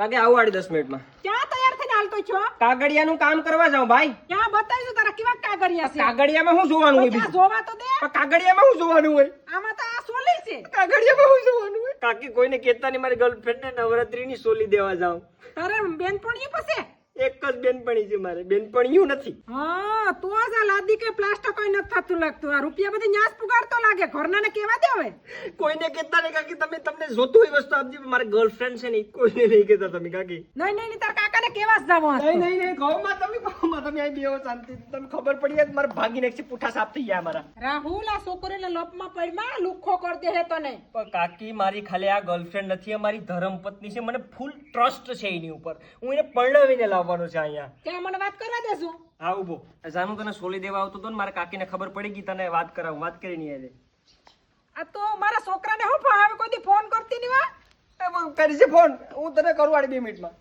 કાકે આવું આડી દસ મિનિટમાં. ક્યાં તૈયાર થઈને હાલતો છો? કાગડિયાનું કામ કરવા જાઉં ભાઈ. ક્યાં? બતાવીશું તારા કેવા કાગડિયા છે? કાગડિયામાં શું જોવાનું હોય બીજું? જોવા તો દે. પણ કાગડિયામાં શું જોવાનું હોય? આમાં તો આ સોલી છે. કાગડિયામાં શું જોવાનું હોય? કાકી કોઈને કહેતા નહીં મારી ગર્લફ્રેન્ડ ને નવરાત્રીની સોલી દેવા જાઉં. તારે બેનપણીએ જ બેનપણી છે મારે. બેનપણીયું નથી. હા તો જ આ લાદી કે પ્લાસ્ટર કોઈ નથી થતું લાગતું. આ રૂપિયા બધી ન્યાસ પુગાડતો લાગે. ઘરના ને કેવા દે હવે? કોઈને કહેતા નહીં કાકી તમે તમને જોતું હોય વસ્તુ આપજો મારે ગર્લફ્રેન્ડ છે ને કોઈને નહીં કહેતા તમે કાકી. નહીં નહીં તાર કાકાને કેવા જ જાવો નહીં નહીં નહીં ઘઉંમાં તમે ઘઉંમાં તમે અહીં બેહો શાંતિ. તમને ખબર પડી જાય કે મારે ભાગી નાખશે પુઠા સાફ થઈ ગયા મારા. રાહુલ આ છોકરીને લપમાં પડમાં લુખ્ખો કરી દે હે તને. પણ કાકી મારી ખાલી આ ગર્લફ્રેન્ડ નથી મારી ધર્મપત્ની છે. મને ફૂલ ટ્રસ્ટ છે એની ઉપર. હું એને પરણાવીને લાવવાનો છે અહીંયા. ત્યાં મને વાત કરવા દેશું હા ઊભો. જાનું તને સોલી દેવા આવતો હતો ને મારા કાકીને ખબર પડી ગઈ તને વાત કરાવું. વાત કરી નહીં આજે. આ તો મારા છોકરાને હું હવે કોઈ દી ફોન કરતી નહીં વા કરી છે ફોન. હું તને કરું આડી બે મિનિટમાં.